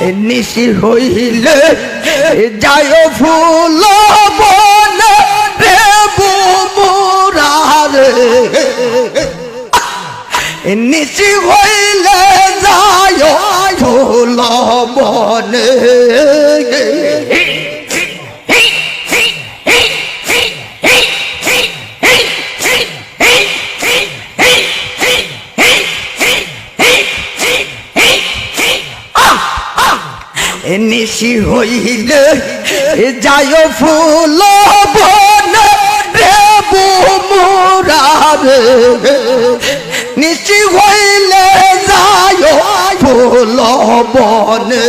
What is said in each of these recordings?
নিশি হইলে যায় ফুল বন রে বুমুরারে নিশি হইলে যায় ফুল বনে নিশি হইলে যায় ফুল বন রে বুমুরারে। নিশি হইলে যায় ফুল বনে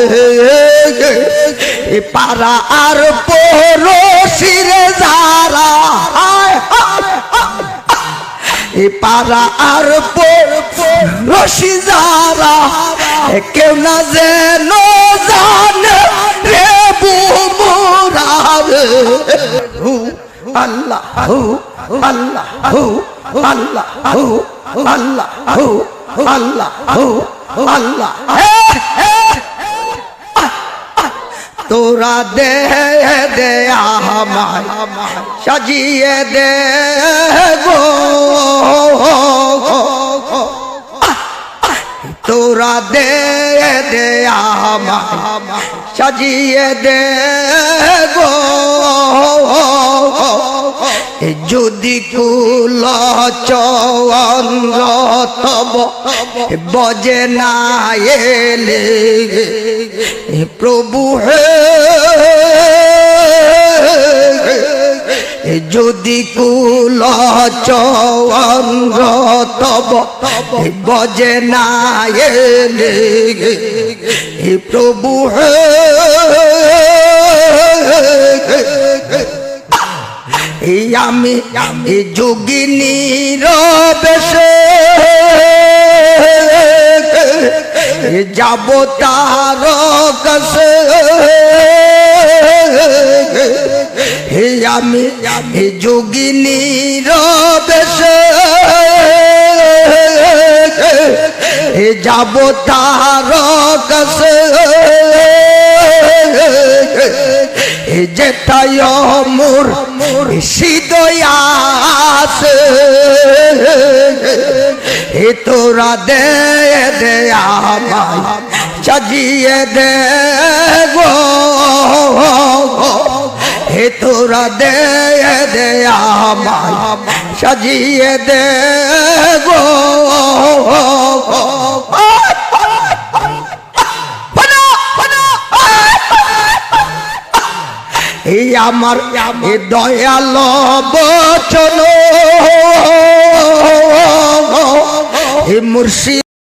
পাড়া আর পড়োশিরে যারা। হায় এ পাড়া আর রশি যারা কেউ না যেন জানে রে বুমরা রে হু, আল্লাহ হু আল্লাহ হু আল্লাহ হু আল্লাহ হু আল্লাহ হু, আল্লাহ। তোরা দে দে আমায়, সাজিয়ে দে গো। তোরা দে দে সাজিয়ে দে যদি কুল চন্দ্র তব বজে না এলে প্রভু হে যদি কুল তব বজে না এলে প্রভু হে আমি আমি যোগিনীর বেশে যাব তার কাছে হে আমি আমি যোগিনীর বেশে যাব তার কাছে। যেটাই মোর সিদয়াস এ তোরা দে দে আমায় সাজিয়ে দে গো। হে তোরা দে দে আমায় সাজিয়ে দে গো। এই আমার দয়াল বচন। হে মুর্শিদ